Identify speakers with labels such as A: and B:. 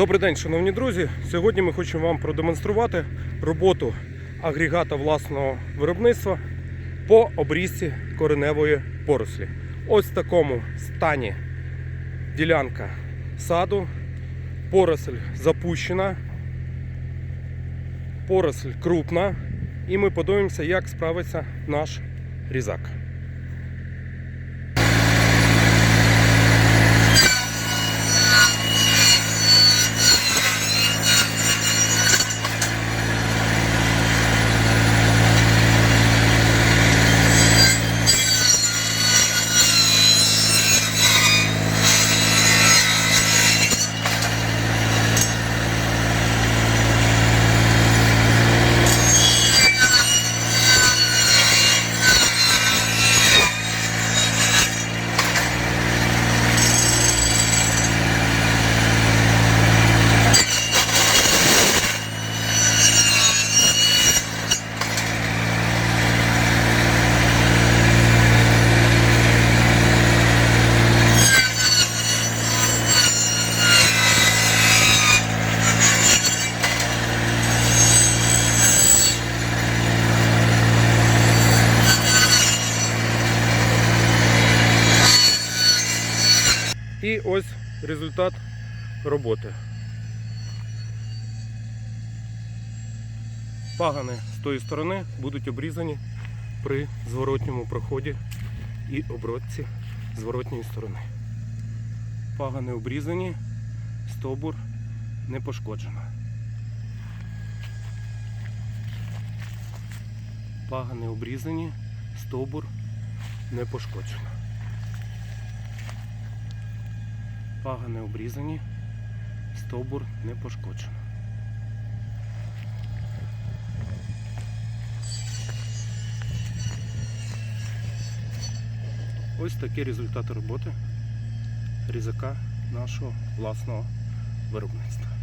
A: Добрий день, шановні друзі. Сьогодні ми хочемо вам продемонструвати роботу агрегата власного виробництва по обрізці кореневої порослі. Ось в такому стані ділянка саду. Поросль запущена, поросль крупна. І ми подивимося, як справиться наш різак. І ось результат роботи. Пагани з тої сторони будуть обрізані при зворотньому проході і обробці зворотньої сторони. Пагани обрізані, стовбур не пошкоджено. Пагани обрізані, стовбур не пошкоджено. Пагани обрізані, стовбур не пошкоджено. Ось такі результати роботи різака нашого власного виробництва.